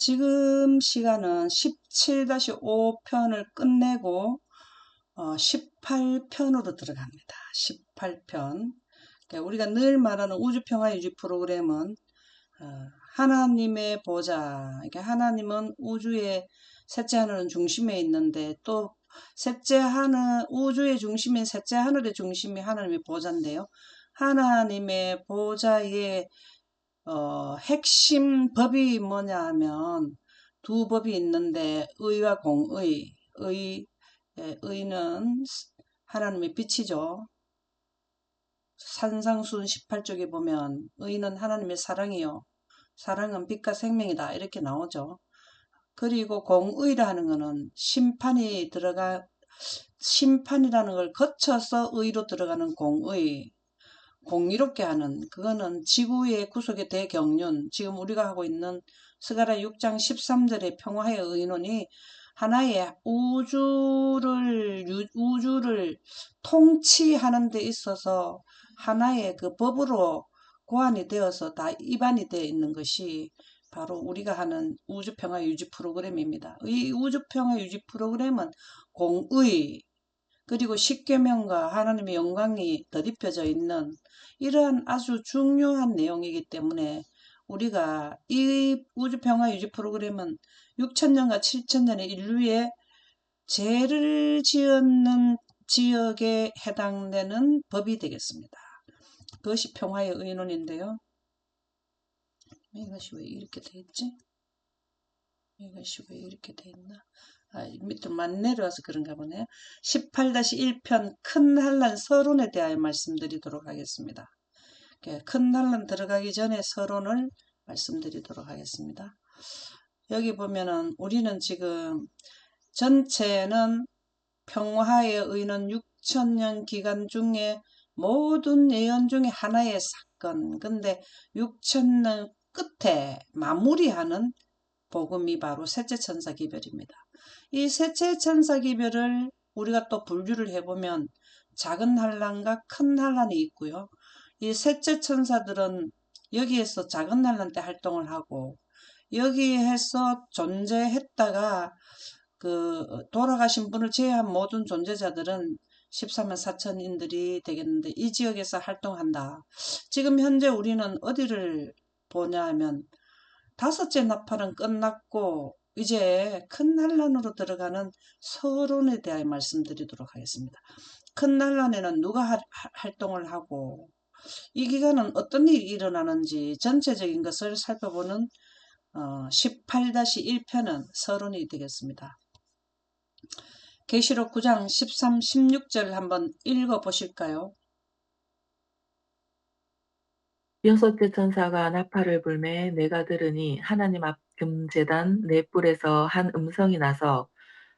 지금 시간은 17-5편을 끝내고 어, 18편으로 들어갑니다. 18편. 그러니까 우리가 늘 말하는 우주평화 유지 프로그램은 어, 하나님의 보좌. 그러니까 하나님은 우주의 셋째 하늘은 중심에 있는데 또 셋째 하늘 우주의 중심인 셋째 하늘의 중심이 하나님의 보좌인데요. 하나님의 보좌에 어, 핵심 법이 뭐냐 하면 두 법이 있는데 의와 공의. 의, 예, 의는 하나님의 빛이죠. 산상순 18쪽에 보면 의는 하나님의 사랑이요. 사랑은 빛과 생명이다. 이렇게 나오죠. 그리고 공의라는 것은 심판이 들어가 심판이라는 걸 거쳐서 의로 들어가는 공의 공의롭게 하는 그거는 지구의 구속의 대경륜 지금 우리가 하고 있는 스가라 6장 13절의 평화의 의논이 하나의 우주를 우주를 통치하는 데 있어서 하나의 그 법으로 고안이 되어서 다 입안이 되어 있는 것이 바로 우리가 하는 우주평화 유지 프로그램입니다. 이 우주평화 유지 프로그램은 공의 그리고 십계명과 하나님의 영광이 덧입혀져 있는 이러한 아주 중요한 내용이기 때문에 우리가 이 우주평화 유지 프로그램은 6천년과 7천년의 인류의 죄를 지었는 지역에 해당되는 법이 되겠습니다. 그것이 평화의 의논인데요. 이것이 왜 이렇게 돼 있지? 이것이 왜 이렇게 돼 있나? 아, 밑으로 만 내려와서 그런가 보네요. 18-1편 큰 한란 서론에 대하여 말씀드리도록 하겠습니다. 큰 한란 들어가기 전에 서론을 말씀드리도록 하겠습니다. 여기 보면은 우리는 지금 전체는 평화의 의는 6천년 기간 중에 모든 예언 중에 하나의 사건. 근데 6천년 끝에 마무리하는 복음이 바로 셋째 천사 기별입니다. 이 셋째 천사 기별을 우리가 또 분류를 해보면 작은 한란과 큰 한란이 있고요. 이 셋째 천사들은 여기에서 작은 한란 때 활동을 하고 여기에서 존재했다가 그 돌아가신 분을 제외한 모든 존재자들은 13만 4천인들이 되겠는데 이 지역에서 활동한다. 지금 현재 우리는 어디를 보냐 하면 다섯째 나팔은 끝났고 이제 큰 난란으로 들어가는 서론에 대하여 말씀드리도록 하겠습니다. 큰 난란에는 누가 하, 활동을 하고 이 기간은 어떤 일이 일어나는지 전체적인 것을 살펴보는 어, 18-1편은 서론이 되겠습니다. 계시록 9장 13, 16절 한번 읽어 보실까요? 여섯째 천사가 나팔을 불매 내가 들으니 하나님 앞 금제단 네 뿔에서 한 음성이 나서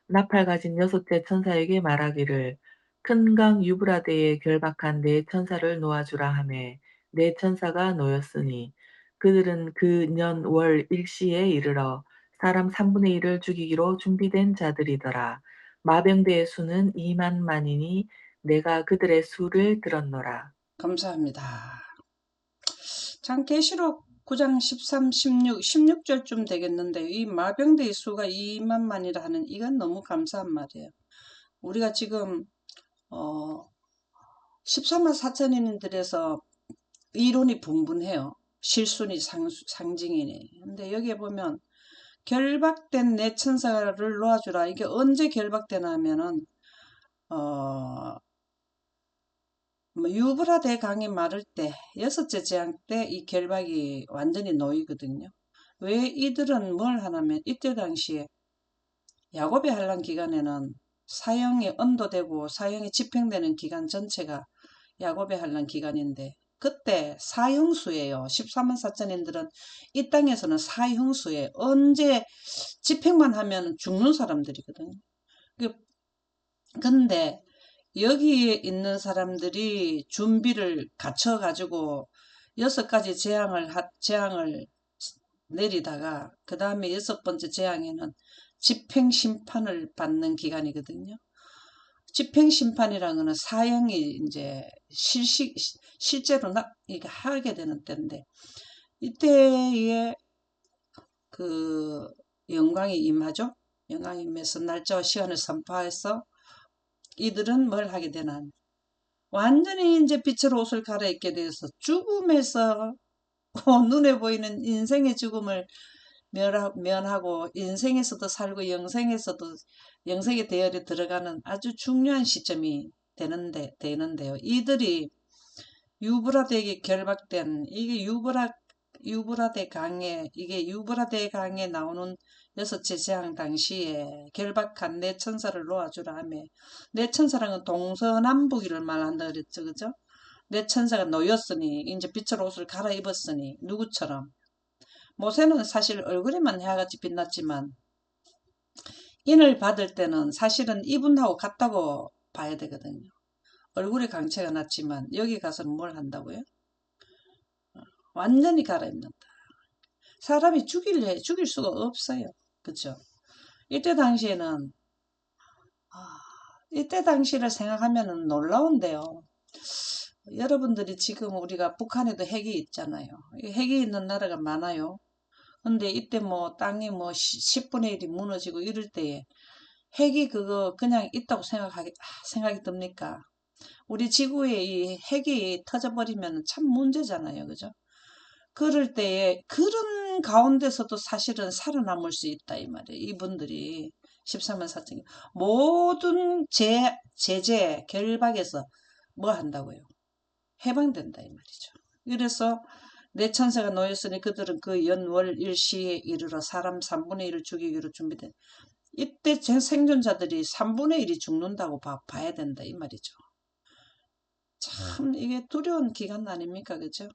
나팔 가진 여섯째 천사에게 말하기를 큰 강 유브라데에 결박한 네 천사를 놓아주라 하매 네 천사가 놓였으니 그들은 그 년 월 일시에 이르러 사람 3분의 1을 죽이기로 준비된 자들이더라. 마병대의 수는 2만 만이니 내가 그들의 수를 들었노라. 감사합니다. 참 계시록 9장 13, 16, 16절쯤 되겠는데 이 마병대의 수가 2만만이라 하는 이건 너무 감사한 말이에요. 우리가 지금 어 13만 4천인들에서 이론이 분분해요. 실순이 상, 상징이니. 근데 여기에 보면 결박된 내 천사를 놓아주라. 이게 언제 결박되나 하면은 어뭐 유브라데 강이 마를 때 여섯째 재앙 때 이 결박이 완전히 놓이거든요. 왜 이들은 뭘 하냐면 이때 당시에 야곱의 한란 기간에는 사형이 언도되고 사형이 집행되는 기간 전체가 야곱의 한란 기간인데 그때 사형수예요. 13만 4천인들은 이 땅에서는 사형수에 언제 집행만 하면 죽는 사람들이거든요. 그, 근데 여기에 있는 사람들이 준비를 갖춰 가지고 여섯 가지 재앙을 재앙을 내리다가 그 다음에 여섯 번째 재앙에는 집행 심판을 받는 기간이거든요. 집행 심판이라는 거는 사형이 이제 실시 실제로 나 이게 하게 되는 때인데 이때에 그 영광이 임하죠. 영광이 임해서 날짜와 시간을 선포해서 이들은 뭘 하게 되나 완전히 이제 빛으로 옷을 갈아입게 되어서 죽음에서 눈에 보이는 인생의 죽음을 면하고 인생에서도 살고 영생에서도 영생의 대열에 들어가는 아주 중요한 시점이 되는데 되는데요. 이들이 유브라데에게 결박된 이게 유브라 유브라데 강에 이게 유브라데 강에 나오는 여섯째 재앙 당시에 결박한 내 천사를 놓아주라 하며 내 천사랑은 동서남북이를 말한다 그랬죠. 그죠? 내 천사가 놓였으니 이제 빛을 옷을 갈아입었으니 누구처럼. 모세는 사실 얼굴에만 해같이 빛났지만 인을 받을 때는 사실은 이분하고 같다고 봐야 되거든요. 얼굴에 강체가 났지만 여기 가서는 뭘 한다고요 완전히 갈아입는다 사람이 죽일래 죽일 수가 없어요 그쵸? 이때 당시에는 아, 이때 당시를 생각하면 놀라운데요. 여러분들이 지금 우리가 북한에도 핵이 있잖아요. 핵이 있는 나라가 많아요. 근데 이때 뭐 땅이 뭐 10분의 1이 무너지고 이럴 때에 핵이 그거 그냥 있다고 생각하기, 생각이 듭니까? 우리 지구에 이 핵이 터져버리면 참 문제잖아요. 그죠? 그럴 때에 그런 가운데서도 사실은 살아남을 수 있다 이 말이에요. 이분들이 13만 4천 모든 제, 제재 결박에서 뭐 한다고요? 해방된다 이 말이죠. 그래서 내 천사가 놓였으니 그들은 그 연월 일시에 이르러 사람 3분의 1을 죽이기로 준비된 이때 제 생존자들이 3분의 1이 죽는다고 봐, 봐야 된다 이 말이죠. 참 이게 두려운 기간 아닙니까 그죠?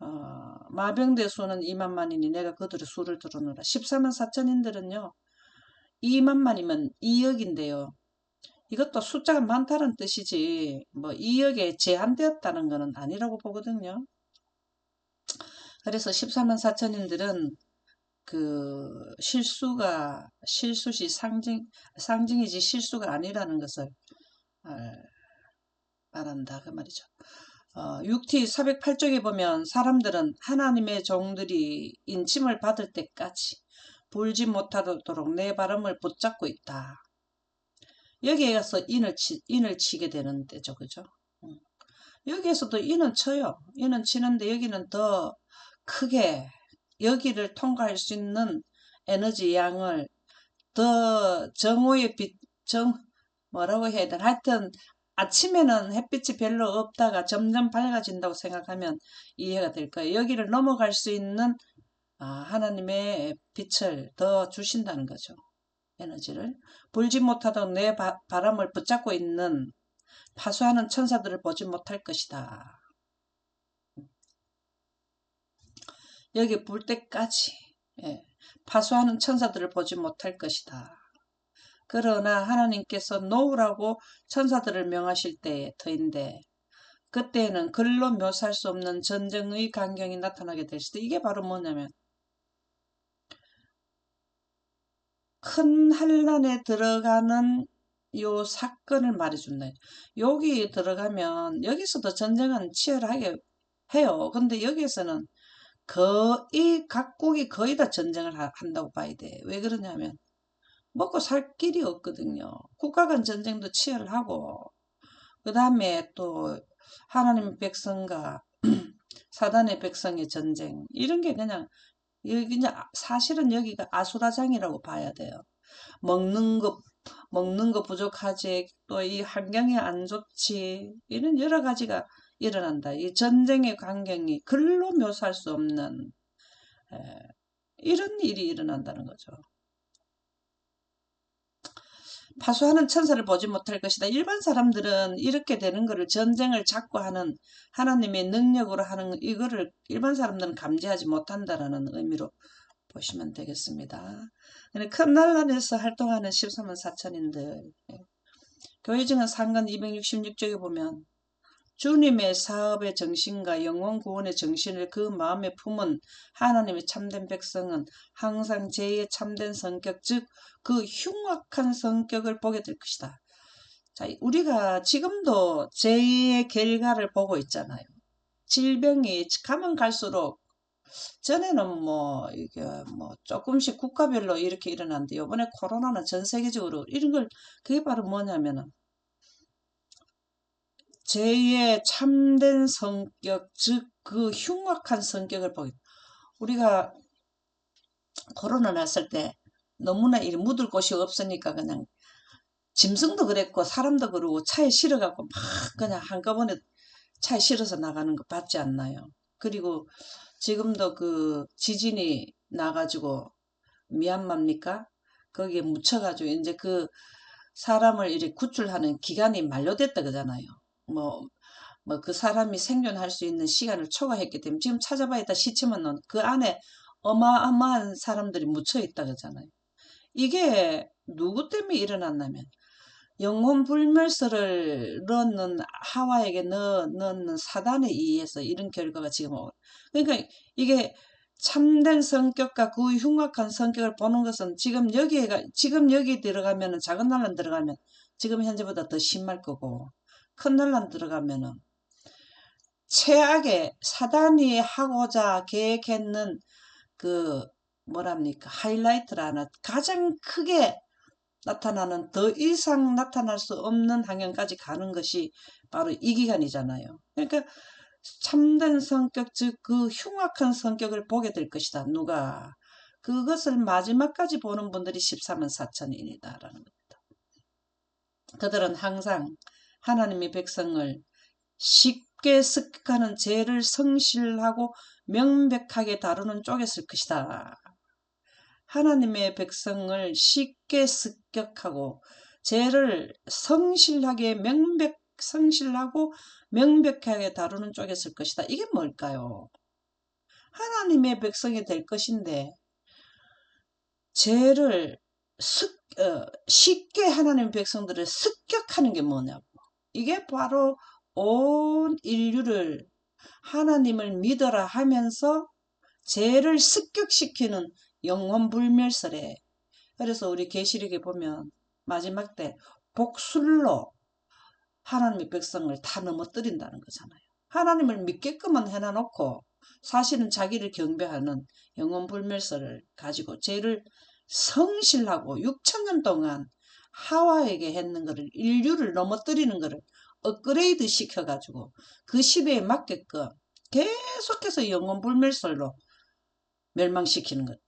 어, 마병대 수는 2만만이니 내가 그들의 수를 들어놓으라. 14만 4천인들은요. 2만만이면 2억인데요. 이것도 숫자가 많다는 뜻이지 뭐 2억에 제한되었다는 것은 아니라고 보거든요. 그래서 14만 4천인들은 그 실수가 실수시 상징 상징이지 실수가 아니라는 것을 말한다 그 말이죠. 어, 6T 408쪽에 보면 사람들은 하나님의 종들이 인침을 받을 때까지 불지 못하도록 내 발음을 붙잡고 있다. 여기에 가서 인을, 치, 인을 치게 되는 데죠. 그죠? 여기에서도 인은 쳐요. 인은 치는데 여기는 더 크게 여기를 통과할 수 있는 에너지 양을 더 정오의 빛, 정, 뭐라고 해야 되나. 하여튼 아침에는 햇빛이 별로 없다가 점점 밝아진다고 생각하면 이해가 될 거예요. 여기를 넘어갈 수 있는 아, 하나님의 빛을 더 주신다는 거죠. 에너지를. 불지 못하던 내 바, 람을 붙잡고 있는 파수하는 천사들을 보지 못할 것이다. 여기 불 때까지 예, 파수하는 천사들을 보지 못할 것이다. 그러나 하나님께서 놓으라고 천사들을 명하실 때의 터인데 그때에는 글로 묘사할 수 없는 전쟁의 광경이 나타나게 될 수도 이게 바로 뭐냐면 큰 환란에 들어가는 요 사건을 말해준다. 여기 들어가면 여기서도 전쟁은 치열하게 해요. 근데 여기에서는 거의 각국이 거의 다 전쟁을 한다고 봐야 돼. 왜 그러냐면 먹고 살 길이 없거든요. 국가 간 전쟁도 치열하고 그 다음에 또 하나님 백성과 사단의 백성의 전쟁 이런 게 그냥 여기 사실은 여기가 아수라장이라고 봐야 돼요. 먹는 거 먹는 거 부족하지 또 이 환경이 안 좋지 이런 여러 가지가 일어난다. 이 전쟁의 광경이 글로 묘사할 수 없는 에, 이런 일이 일어난다는 거죠. 파수하는 천사를 보지 못할 것이다. 일반 사람들은 이렇게 되는 것을 전쟁을 자꾸 하는 하나님의 능력으로 하는 이거를 일반 사람들은 감지하지 못한다라는 의미로 보시면 되겠습니다. 큰 난란에서 활동하는 13만 4천인들 교회 증은 상간 266쪽에 보면 주님의 사업의 정신과 영원 구원의 정신을 그 마음에 품은 하나님의 참된 백성은 항상 제2의 참된 성격, 즉 그 흉악한 성격을 보게 될 것이다. 자, 우리가 지금도 제2의 결과를 보고 있잖아요. 질병이 가면 갈수록 전에는 뭐 이게 뭐 조금씩 국가별로 이렇게 일어났는데 요번에 코로나는 전 세계적으로 이런 걸 그게 바로 뭐냐면은 제2의 참된 성격 즉 그 흉악한 성격을 보기 우리가 코로나 났을 때 너무나 이 묻을 곳이 없으니까 그냥 짐승도 그랬고 사람도 그러고 차에 실어갖고 막 그냥 한꺼번에 차에 실어서 나가는 거 봤지 않나요? 그리고 지금도 그 지진이 나가지고 미얀마입니까? 거기에 묻혀가지고 이제 그 사람을 이렇게 구출하는 기간이 만료됐다 그잖아요. 뭐, 뭐 그 사람이 생존할 수 있는 시간을 초과했기 때문에 지금 찾아봐야 다 시체만 그 안에 어마어마한 사람들이 묻혀 있다 그잖아요. 이게 누구 때문에 일어났냐면 영혼 불멸설을 넣는 하와에게 넣, 넣는 사단에 의해서 이런 결과가 지금 오. 그러니까 이게 참된 성격과 그 흉악한 성격을 보는 것은 지금 여기에 가 지금 여기 들어가면은 작은 난란 들어가면 지금 현재보다 더 심할 거고 큰 난란 들어가면은 최악의 사단이 하고자 계획했는 그 뭐랍니까 하이라이트라는 가장 크게 나타나는 더 이상 나타날 수 없는 환경까지 가는 것이 바로 이 기간이잖아요. 그러니까 참된 성격 즉 그 흉악한 성격을 보게 될 것이다. 누가 그것을 마지막까지 보는 분들이 14만 4천인이다라는 겁니다. 그들은 항상 하나님의 백성을 쉽게 습득하는 죄를 성실하고 명백하게 다루는 쪽에쓸 것이다. 하나님의 백성을 쉽게 습격하고 죄를 성실하게 명백 성실하고 명백하게 다루는 쓸 것이다. 이게 뭘까요? 하나님의 백성이 될 것인데 죄를 습, 어, 쉽게 하나님의 백성들을 습격하는 게 뭐냐고. 이게 바로 온 인류를 하나님을 믿어라 하면서 죄를 습격시키는 영원 불멸설에 그래서 우리 계시록에 보면 마지막 때 복술로 하나님의 백성을 다 넘어뜨린다는 거잖아요. 하나님을 믿게끔은 해놔놓고 사실은 자기를 경배하는 영원 불멸설을 가지고 죄를 성실하고 6천년 동안 하와에게 했는 것을 인류를 넘어뜨리는 것을 업그레이드 시켜가지고 그 시대에 맞게끔 계속해서 영원 불멸설로 멸망시키는 것.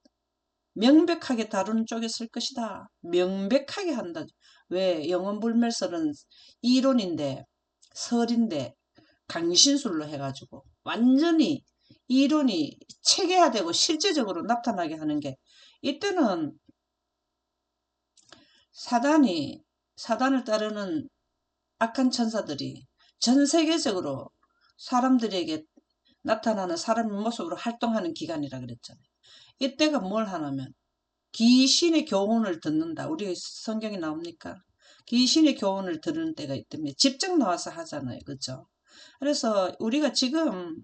명백하게 다루는 쪽에 쓸 것이다. 명백하게 한다. 왜 영원불멸설은 이론인데 설인데 강신술로 해가지고 완전히 이론이 체계화되고 실제적으로 나타나게 하는 게 이때는 사단이 사단을 따르는 악한 천사들이 전 세계적으로 사람들에게 나타나는 사람의 모습으로 활동하는 기간이라 그랬잖아요. 이때가 뭘 하냐면 귀신의 교훈을 듣는다. 우리 성경에 나옵니까? 귀신의 교훈을 들은 때가 있다면 직접 나와서 하잖아요. 그죠? 그래서 우리가 지금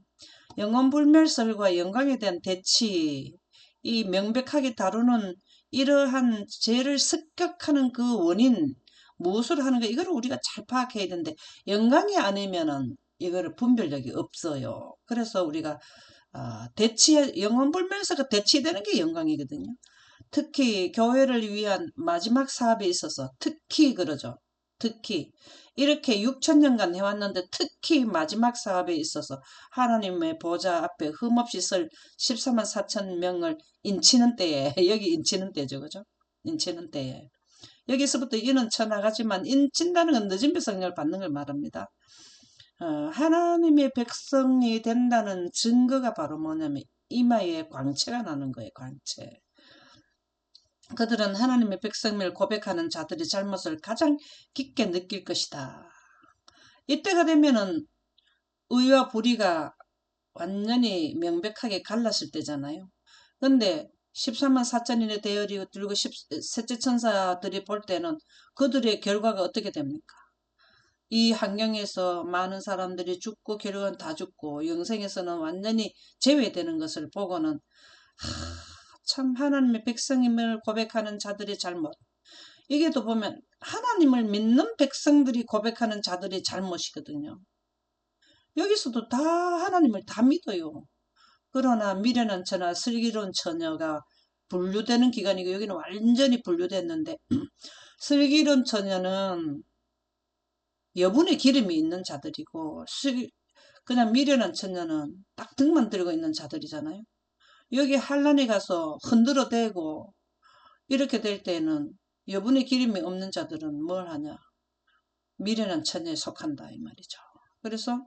영원불멸설과 영광에 대한 대치 이 명백하게 다루는 이러한 죄를 습격하는 그 원인 무엇을 하는 가 이거를 우리가 잘 파악해야 되는데 영광이 아니면은 이거를 분별력이 없어요. 그래서 우리가 어, 대치 영원불멸서가 대치되는 게 영광이거든요. 특히 교회를 위한 마지막 사업에 있어서 특히 그러죠. 특히 이렇게 6천년간 해왔는데 특히 마지막 사업에 있어서 하나님의 보좌 앞에 흠없이 설 14만 4천 명을 인치는 때에 여기 인치는 때죠. 그죠? 인치는 때에 여기서부터 이는 쳐나가지만 인친다는 건 늦은 배성령을 받는 걸 말합니다. 어, 하나님의 백성이 된다는 증거가 바로 뭐냐면 이마에 광채가 나는 거예요. 광채. 그들은 하나님의 백성임을 고백하는 자들의 잘못을 가장 깊게 느낄 것이다. 이때가 되면은 의와 불의가 완전히 명백하게 갈랐을 때잖아요. 근데 14만 4천인의 대열이 들고 셋째 천사들이 볼 때는 그들의 결과가 어떻게 됩니까? 이 환경에서 많은 사람들이 죽고 결국은 다 죽고 영생에서는 완전히 제외되는 것을 보고는 하, 참 하나님의 백성임을 고백하는 자들의 잘못 이게 또 보면 하나님을 믿는 백성들이 고백하는 자들의 잘못이거든요. 여기서도 다 하나님을 다 믿어요. 그러나 미련한 처나 슬기로운 처녀가 분류되는 기간이고 여기는 완전히 분류됐는데 슬기로운 처녀는 여분의 기름이 있는 자들이고 슬, 그냥 미련한 처녀는 딱 등만 들고 있는 자들이잖아요. 여기 한란에 가서 흔들어 대고 이렇게 될 때는 여분의 기름이 없는 자들은 뭘 하냐? 미련한 처녀에 속한다 이 말이죠. 그래서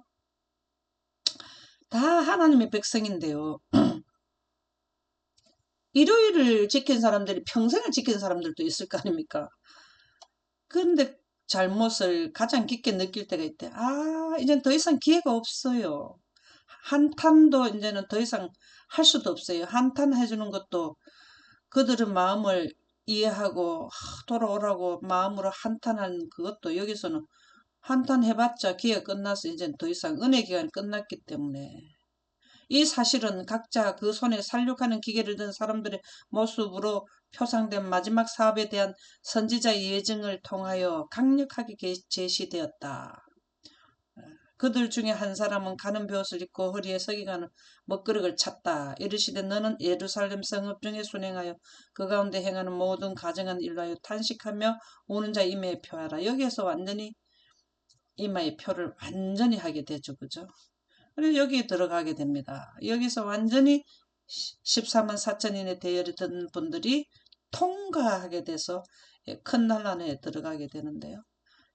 다 하나님의 백성인데요. 일요일을 지킨 사람들이 평생을 지킨 사람들도 있을 거 아닙니까? 그런데 잘못을 가장 깊게 느낄 때가 있대. 아, 이젠 더 이상 기회가 없어요. 한탄도 이제는 더 이상 할 수도 없어요. 한탄 해주는 것도 그들은 마음을 이해하고 돌아오라고 마음으로 한탄한 그것도 여기서는 한탄 해봤자 기회 끝나서 이제 더 이상 은혜 기간이 끝났기 때문에 이 사실은 각자 그 손에 살육하는 기계를 든 사람들의 모습으로 표상된 마지막 사업에 대한 선지자의 예증을 통하여 강력하게 제시되었다. 그들 중에 한 사람은 가는 벼옷을 입고 허리에 석이 가는 먹그릇을 찼다. 이르시되 너는 예루살렘 성읍 중에 순행하여 그 가운데 행하는 모든 가정한 일로 하여 탄식하며 오는 자 임의 표하라. 여기에서 완전히 이마의 표를 완전히 하게 되죠. 그죠? 그래서 여기에 들어가게 됩니다. 여기서 완전히 14만 4천인의 대열이 든 분들이 통과하게 돼서 예, 큰 난란에 들어가게 되는데요.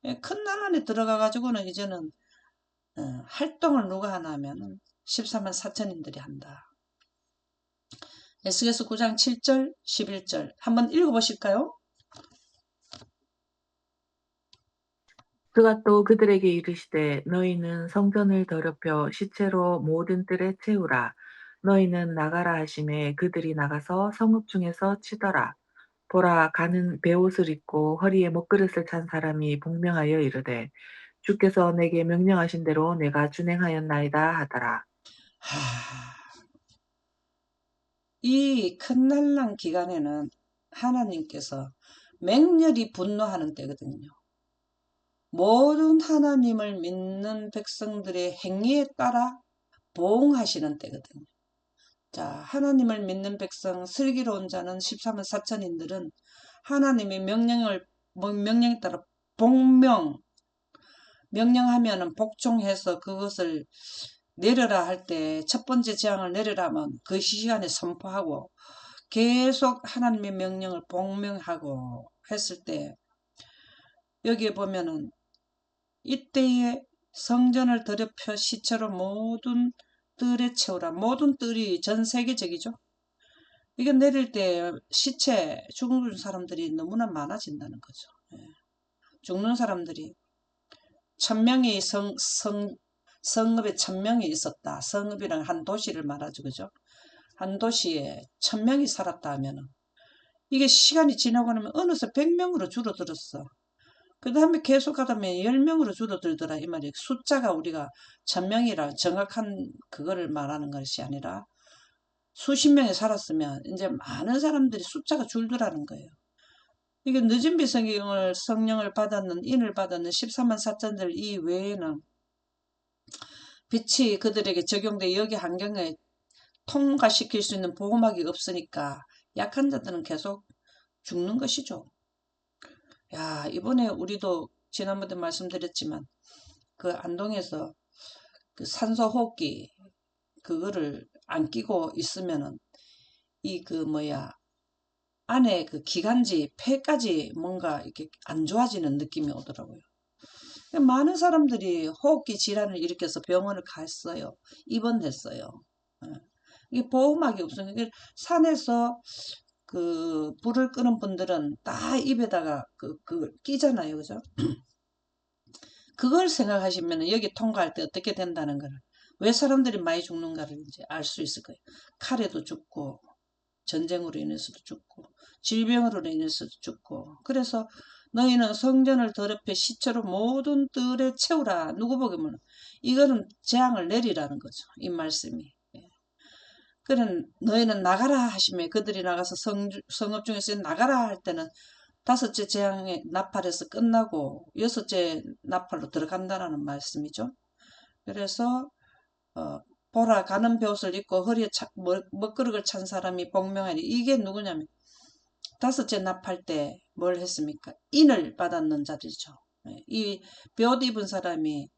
예, 큰 난란에 들어가 가지고는 이제는 어, 활동을 누가 하나 하면 14만 4천인들이 한다. 에스겔서 9장 7절 11절 한번 읽어보실까요? 그가 또 그들에게 이르시되 너희는 성전을 더럽혀 시체로 모든 뜰에 채우라. 너희는 나가라 하심에 그들이 나가서 성읍 중에서 치더라. 보라 가는 베옷을 입고 허리에 먹그릇을 찬 사람이 복명하여 이르되 주께서 내게 명령하신 대로 내가 준행하였나이다 하더라. 하... 이 큰 난란 기간에는 하나님께서 맹렬히 분노하는 때거든요. 모든 하나님을 믿는 백성들의 행위에 따라 보응하시는 때거든요. 자, 하나님을 믿는 백성, 슬기로운 자는 13만 4천인들은 하나님의 명령을, 뭐 명령에 따라 복명, 명령하면은 복종해서 그것을 내려라 할 때 첫 번째 재앙을 내려라면 그 시간에 선포하고 계속 하나님의 명령을 복명하고 했을 때 여기에 보면은 이때에 성전을 더럽혀 시체로 모든 뜰에 채우라. 모든 뜰이 전 세계적이죠. 이게 내릴 때 시체 죽은 사람들이 너무나 많아진다는 거죠. 예. 죽는 사람들이 천명이 성, 성, 성읍에 천명이 있었다. 성읍이랑 한 도시를 말하죠. 그죠? 한 도시에 천명이 살았다 하면은 이게 시간이 지나고 나면 어느새 백명으로 줄어들었어. 그 다음에 계속 하다 보면 10명으로 줄어들더라 이 말이에요. 숫자가 우리가 천명이라 정확한 그거를 말하는 것이 아니라 수십 명이 살았으면 이제 많은 사람들이 숫자가 줄더라는 거예요. 이게 늦은 비성경을 성령을 받았는 인을 받았는 14만 4천들 이 외에는 빛이 그들에게 적용돼 여기 환경에 통과시킬 수 있는 보호막이 없으니까 약한 자들은 계속 죽는 것이죠. 야, 이번에 우리도 지난번에 말씀드렸지만 그 안동에서 그 산소 호흡기 그거를 안 끼고 있으면은 이 그 뭐야 안에 그 기관지 폐까지 뭔가 이렇게 안 좋아지는 느낌이 오더라고요. 많은 사람들이 호흡기 질환을 일으켜서 병원을 갔어요. 입원했어요. 예. 이게 보호막이 없으니까 산에서 그 불을 끄는 분들은 다 입에다가 그, 그 끼잖아요. 그죠? 그걸 생각하시면 여기 통과할 때 어떻게 된다는 거를 왜 사람들이 많이 죽는가를 이제 알 수 있을 거예요. 칼에도 죽고 전쟁으로 인해서도 죽고 질병으로 인해서도 죽고 그래서 너희는 성전을 더럽혀 시체로 모든 뜰에 채우라. 누구 보기면 이거는 재앙을 내리라는 거죠. 이 말씀이. 그는 너희는 나가라 하시며 그들이 나가서 성, 성읍 중에서 나가라 할 때는 다섯째 재앙의 나팔에서 끝나고 여섯째 나팔로 들어간다라는 말씀이죠. 그래서 어, 보라 가는 벼옷을 입고 허리에 차, 먹, 먹그릇을 찬 사람이 복명하니 이게 누구냐면 다섯째 납할 때 뭘 했습니까? 인을 받았는 자들이죠. 예, 이 벼옷 입은 사람이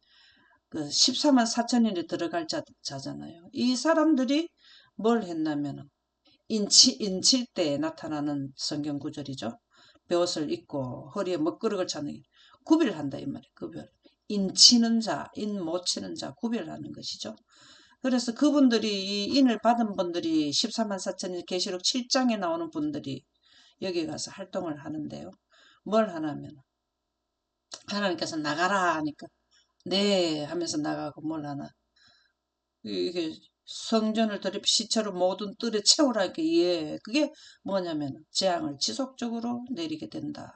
그 14만 4천인에 들어갈 자, 자잖아요. 이 사람들이 뭘 했냐면 인치, 인칠 때 나타나는 성경 구절이죠. 벼옷을 입고 허리에 먹그릇을 차는 구별한다 이 말이에요. 구별. 인치는 자, 인 못 치는 자 구별하는 것이죠. 그래서 그분들이 이 인을 받은 분들이 14만 4천인 계시록 7장에 나오는 분들이 여기 가서 활동을 하는데요. 뭘 하냐면 하나님께서 나가라 하니까 네 하면서 나가고 뭘 하나 이게 성전을 들이 시체로 모든 뜰에 채우라니까 예 그게 뭐냐면 재앙을 지속적으로 내리게 된다.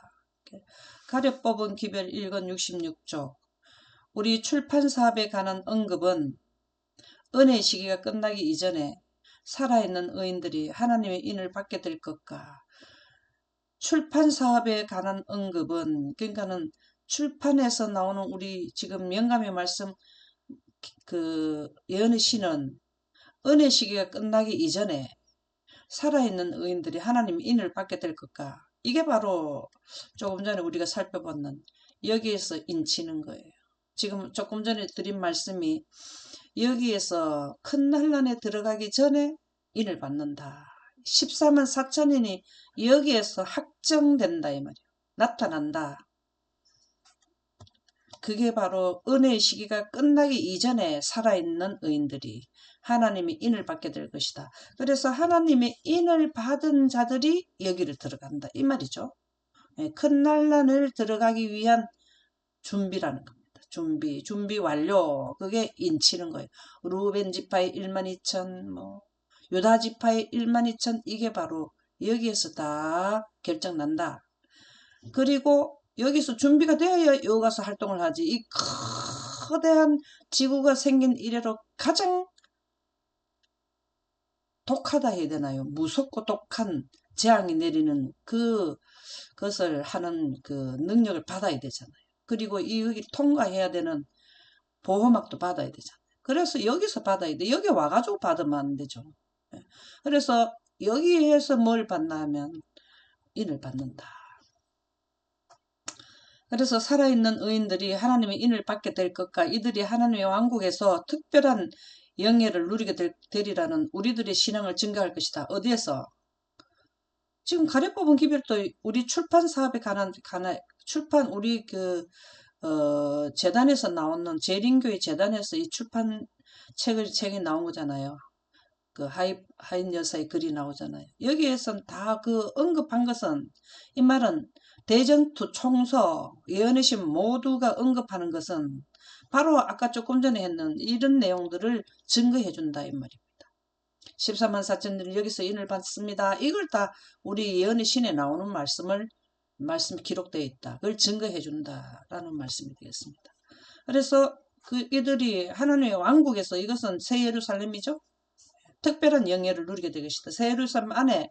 가려 뽑은 기별 1권 66쪽 우리 출판 사업에 관한 언급은 은혜 시기가 끝나기 이전에 살아있는 의인들이 하나님의 인을 받게 될 것과 출판 사업에 관한 언급은 그러니까는 출판에서 나오는 우리 지금 영감의 말씀 그 예언의 신은 은혜 시기가 끝나기 이전에 살아있는 의인들이 하나님 인을 받게 될 것과 이게 바로 조금 전에 우리가 살펴봤는 여기에서 인치는 거예요. 지금 조금 전에 드린 말씀이 여기에서 큰 난란에 들어가기 전에 인을 받는다. 14만 4천인이 여기에서 확정된다 이 말이에요. 나타난다. 그게 바로 은혜의 시기가 끝나기 이전에 살아있는 의인들이 하나님이 인을 받게 될 것이다. 그래서 하나님의 인을 받은 자들이 여기를 들어간다. 이 말이죠. 예, 큰 난란을 들어가기 위한 준비라는 겁니다. 준비, 준비 완료. 그게 인치는 거예요. 루벤 지파의 1만 2천, 뭐, 유다 지파의 1만 2천, 이게 바로 여기에서 다 결정난다. 그리고 여기서 준비가 되어야 여기 가서 활동을 하지. 이 거대한 지구가 생긴 이래로 가장 독하다 해야 되나요? 무섭고 독한 재앙이 내리는 그 것을 하는 그 능력을 받아야 되잖아요. 그리고 이 통과해야 되는 보호막도 받아야 되잖아요. 그래서 여기서 받아야 돼. 여기 와가지고 받으면 안 되죠. 예. 그래서 여기에서 뭘 받나 하면 인을 받는다. 그래서 살아있는 의인들이 하나님의 인을 받게 될 것과 이들이 하나님의 왕국에서 특별한 영예를 누리게 될, 되리라는 우리들의 신앙을 증가할 것이다. 어디에서? 지금 가래 뽑은 기별도 우리 출판 사업에 관한, 관한 출판 우리 그 어, 재단에서 나오는 재림교회 재단에서 이 출판 책을 책이 나온 거잖아요. 그 하이 하인 여사의 글이 나오잖아요. 여기에선 다 그 언급한 것은 이 말은 대전투 총서 예언의 신 모두가 언급하는 것은 바로 아까 조금 전에 했는 이런 내용들을 증거해 준다 이 말입니다. 14만 4천들이 여기서 인을 받습니다. 이걸 다 우리 예언의 신에 나오는 말씀을 말씀 기록되어 있다. 그걸 증거해 준다라는 말씀이 되겠습니다. 그래서 그 이들이 하나님의 왕국에서 이것은 새 예루살렘이죠. 특별한 영예를 누리게 될 것이다. 새 예루살렘 안에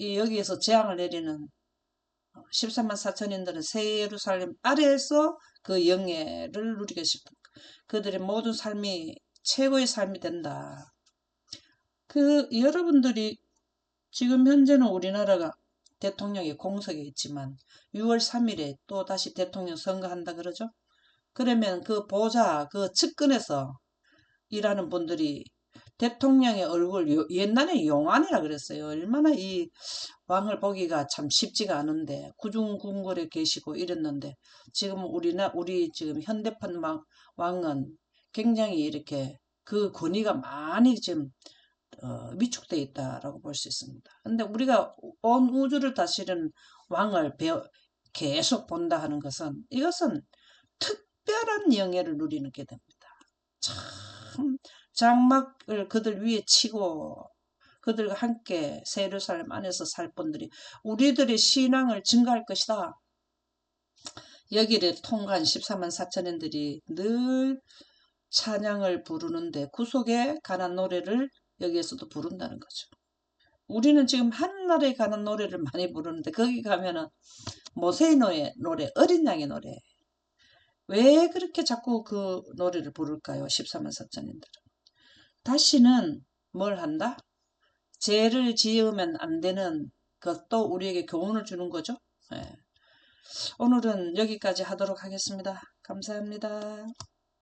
여기에서 재앙을 내리는 13만 4천인들은 새 예루살렘 아래에서 그 영예를 누리게 싶다. 그들의 모든 삶이 최고의 삶이 된다. 그 여러분들이 지금 현재는 우리나라가 대통령이 공석에 있지만 6월 3일에 또 다시 대통령 선거한다 그러죠. 그러면 그 보좌 그 측근에서 일하는 분들이 대통령의 얼굴 옛날에 용안이라 그랬어요. 얼마나 이 왕을 보기가 참 쉽지가 않은데 구중궁궐에 계시고 이랬는데 지금 우리나 우리 지금 현대판 왕, 왕은 굉장히 이렇게 그 권위가 많이 지금 어, 위축되어 있다라고 볼 수 있습니다. 근데 우리가 온 우주를 다스리는 왕을 배워, 계속 본다 하는 것은 이것은 특별한 영예를 누리는 게 됩니다. 참 장막을 그들 위에 치고 그들과 함께 세르살렘 안에서 살 분들이 우리들의 신앙을 증가할 것이다. 여기를 통과한 14만 4천인들이 늘 찬양을 부르는데 구속에 관한 노래를 여기에서도 부른다는 거죠. 우리는 지금 한나라에 관한 노래를 많이 부르는데 거기 가면은 모세의 노래, 노래 어린 양의 노래 왜 그렇게 자꾸 그 노래를 부를까요? 14만 4천인들은 다시는 뭘 한다? 죄를 지으면 안 되는 것도 우리에게 교훈을 주는 거죠. 예. 오늘은 여기까지 하도록 하겠습니다. 감사합니다.